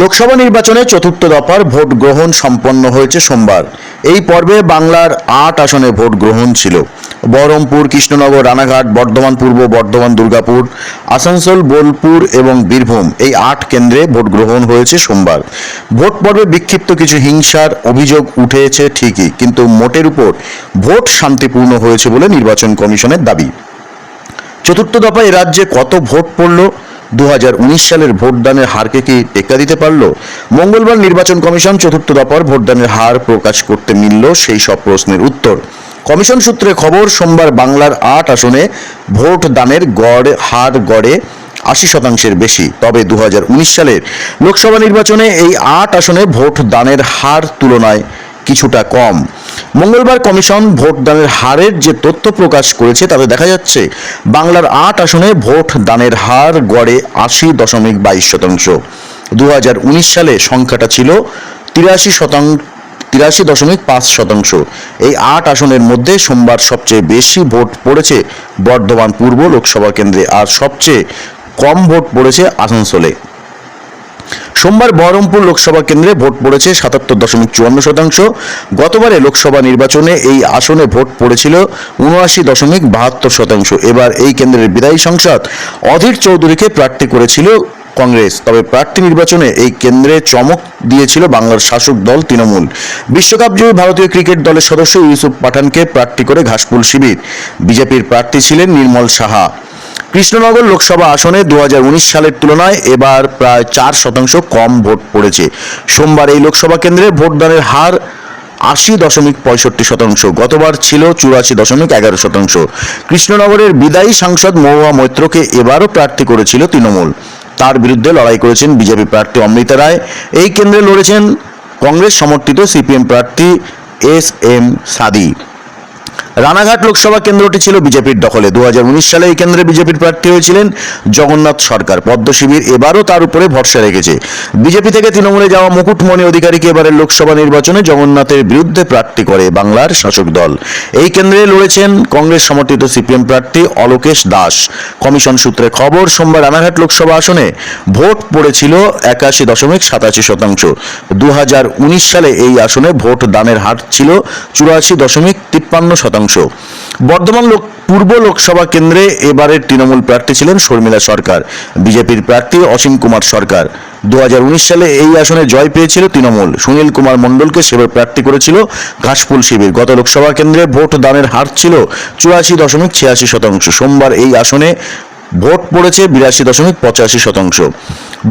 লোকসভা নির্বাচনে চতুর্থ দফার ভোট গ্রহণ সম্পন্ন হয়েছে সোমবার। এই পর্বে বাংলার আট আসনে ভোট গ্রহণ ছিল। বহরমপুর, কৃষ্ণনগর, রানাঘাট, বর্ধমান পূর্ব, বর্ধমান, দুর্গাপুর, আসানসোল, বোলপুর এবং বীরভূম এই আট কেন্দ্রে ভোট গ্রহণ হয়েছে সোমবার। ভোট পর্বে বিক্ষিপ্ত কিছু হিংসার অভিযোগ উঠেছে ঠিকই, কিন্তু মোটের উপর ভোট শান্তিপূর্ণ হয়েছে বলে নির্বাচন কমিশনের দাবি। চতুর্থ দফায় রাজ্যে কত ভোট পড়ল? দুহাজার উনিশ সালের ভোটদানের হারকে কি টেক্কা দিতে পারল? মঙ্গলবার নির্বাচন কমিশন চতুর্থ দফার ভোটদানের হার প্রকাশ করতে মিলল সেই সব প্রশ্নের উত্তর। কমিশন সূত্রে খবর, সোমবার বাংলার আট আসনে ভোট দানের গড়, হার গড়ে আশি শতাংশের বেশি। তবে দু হাজার উনিশ সালের লোকসভা নির্বাচনে এই আট আসনে ভোট দানের হার তুলনায় কিছুটা কম। মঙ্গলবার কমিশন ভোট দানের হারের যে তথ্য প্রকাশ করেছে, তাতে দেখা যাচ্ছে বাংলার আট আসনে ভোট দানের হার গড়ে আশি দশমিক বাইশ শতাংশ। দু হাজার উনিশ সালে সংখ্যাটা ছিল তিরাশি শতাংশ তিরাশি দশমিক পাঁচ শতাংশ। এই আট আসনের মধ্যে সোমবার সবচেয়ে বেশি ভোট পড়েছে বর্ধমান পূর্ব লোকসভা কেন্দ্রে, আর সবচেয়ে কম ভোট পড়েছে আসানসোলে। সোমবার বহরমপুর লোকসভা কেন্দ্রে ভোট পড়েছে সাতাত্তর দশমিক চুয়ান্ন শতাংশ। গতবারে লোকসভা নির্বাচনে এই আসনে ভোট পড়েছিল উনআশি দশমিক বাহাত্তর শতাংশ। এবার এই কেন্দ্রের বিদায়ী সংসদ অধীর চৌধুরীকে প্রার্থী করেছিল কংগ্রেস। তবে প্রার্থী নির্বাচনে এই কেন্দ্রে চমক দিয়েছিল বাংলার শাসক দল তৃণমূল। বিশ্বকাপ বিশ্বকাপজয়ী ভারতীয় ক্রিকেট দলের সদস্য ইউসুফ পাঠানকে প্রার্থী করে ঘাসপুল শিবির। বিজেপির প্রার্থী ছিলেন নির্মল সাহা। কৃষ্ণনগর লোকসভা আসনে দু হাজার উনিশ সালের তুলনায় এবার প্রায় চার শতাংশ কম ভোট পড়েছে। সোমবার এই লোকসভা কেন্দ্রে ভোটদানের হার আশি দশমিক পঁয়ষট্টি শতাংশ, গতবার ছিল চুরাশি দশমিক এগারো শতাংশ। কৃষ্ণনগরের বিদায়ী সাংসদ মহুয়া মৈত্রকে এবারও প্রার্থী করেছিল তৃণমূল। তার বিরুদ্ধে লড়াই করেছেন বিজেপি প্রার্থী অমৃতা রায়। এই কেন্দ্রে লড়েছেন কংগ্রেস সমর্থিত সিপিএম প্রার্থী এস এম সাদি। রানাঘাট লোকসভা কেন্দ্রটি ছিল বিজেপির দখলে। দু সালে এই কেন্দ্রে বিজেপির প্রার্থী হয়েছিলেন জগন্নাথ সরকার। পদ্ম শিবির এবারও তার উপরে ভরসা রেখেছে। বিজেপি থেকে তৃণমূলে যাওয়া মুকুটমণি অধিকারীকে এবারের লোকসভা নির্বাচনে জগন্নাথের বিরুদ্ধে প্রার্থী করে বাংলার শাসক দল। এই কেন্দ্রে লড়েছেন কংগ্রেস সমর্থিত সিপিএম প্রার্থী অলোকেশ দাস। কমিশন সূত্রে খবর, সোমবার রানাঘাট লোকসভা আসনে ভোট পড়েছিল একাশি দশমিক সাতাশি শতাংশ। দু হাজার উনিশ সালে এই আসনে ভোট দানের হার ছিল চুরাশি দশমিক তিপ্পান্ন শতাংশ। বর্ধমান লোক, পূর্ব লোকসভা কেন্দ্রে এবারের তৃণমূল প্রার্থী ছিলেন শর্মিলা সরকার। বিজেপির প্রার্থী অসীম কুমার সরকার। দু হাজার উনিশ সালে এই আসনে জয় পেয়েছিল তৃণমূল। সুনীল কুমার মণ্ডলকে সেবার প্রার্থী করেছিল ঘাসফুল শিবির। গত লোকসভা কেন্দ্রে ভোট দানের হার ছিল চুরাশি দশমিক ছিয়াশি শতাংশ। সোমবার এই আসনে ভোট পড়েছে বিরাশি দশমিক পঁচাশি শতাংশ।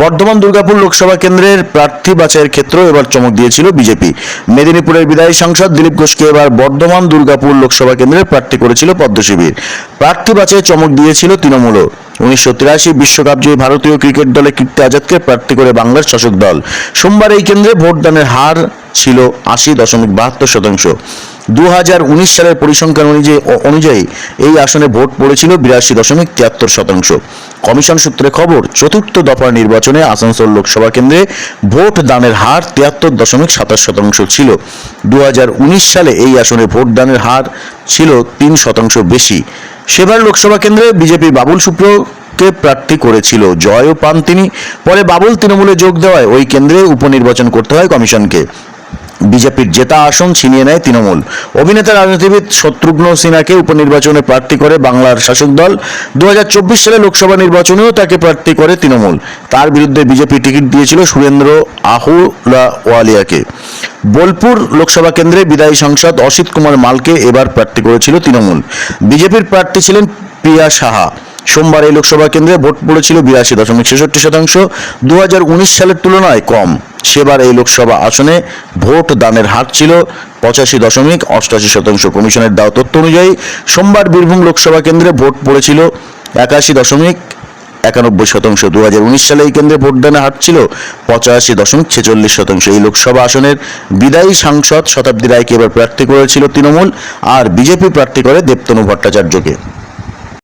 বর্ধমান দুর্গাপুর লোকসভা কেন্দ্রের প্রার্থী বাছাইয়ের ক্ষেত্রেও এবার চমক দিয়েছিল বিজেপি। মেদিনীপুরের বিদায়ী সাংসদ দিলীপ ঘোষকে এবার বর্ধমান দুর্গাপুর লোকসভা কেন্দ্রের প্রার্থী করেছিল পদ্মশিবির। প্রার্থী বাছাইয়ে চমক দিয়েছিল তৃণমূলও। উনিশশো তিরাশি বিশ্বকাপ জয়ী ভারতীয় ক্রিকেট দলে কীর্তি আজাদকে প্রার্থী করে বাংলার শাসক দল। সোমবার এই কেন্দ্রে ভোটদানের হার ছিল আশি দশমিক বাহাত্তর শতাংশ। দু হাজার উনিশ সালের পরিসংখ্যান অনুযায়ী অনুযায়ী এই আসনে ভোট পড়েছিল বিরাশি দশমিক তিয়াত্তর শতাংশ। কমিশন সূত্রে খবর, চতুর্থ দফার নির্বাচনে আসানসোল লোকসভা কেন্দ্রে ভোট দানের হার তিয়াত্তর দশমিক সাতাশ শতাংশ ছিল। দু হাজার উনিশ সালে এই আসনে ভোট দানের হার ছিল তিন শতাংশ বেশি। সেবার লোকসভা কেন্দ্রে বিজেপি বাবুল সুপ্র প্রার্থী করেছিল, জয়ও পান তিনি। পরে বাবুল তৃণমূলে যোগ দেওয়ায় ওই কেন্দ্রে উপনির্বাচন করতে হয় কমিশনকে। বিজেপির জেতা আসন ছিনিয়ে নেয় তৃণমূল। অভিনেতা রাজনীতিবিদ শত্রুঘ্ন সিনহাকে উপনির্বাচনে প্রার্থী করে বাংলার শাসক দল। দু হাজার চব্বিশ সালে লোকসভা নির্বাচনেও তাকে প্রার্থী করে তৃণমূল। তার বিরুদ্ধে বিজেপি টিকিট দিয়েছিল সুরেন্দ্র আহুলাওয়ালিয়াকে। বোলপুর লোকসভা কেন্দ্রে বিদায়ী সাংসদ অসিত কুমার মালকে এবার প্রার্থী করেছিল তৃণমূল। বিজেপির প্রার্থী ছিলেন প্রিয়া সাহা। সোমবার এই লোকসভা কেন্দ্রে ভোট পড়েছিল বিরাশি দশমিক ছেষট্টি শতাংশ। দু হাজার উনিশ সালের তুলনায় কম। সেবার এই লোকসভা আসনে ভোট দানের হার ছিল পঁচাশি দশমিক অষ্টাশি শতাংশ। কমিশনের দেওয়া তথ্য অনুযায়ী, সোমবার বীরভূম লোকসভা কেন্দ্রে ভোট পড়েছিল একাশি দশমিক একানব্বই শতাংশ। দু হাজার উনিশ সালে এই কেন্দ্রে ভোটদানের হার ছিল পঁচাশি দশমিক ছেচল্লিশ শতাংশ। এই লোকসভা আসনের বিদায়ী সাংসদ শতাব্দী রায়কে এবার প্রার্থী করেছিল তৃণমূল, আর বিজেপি প্রার্থী করে দেবতনু ভট্টাচার্যকে।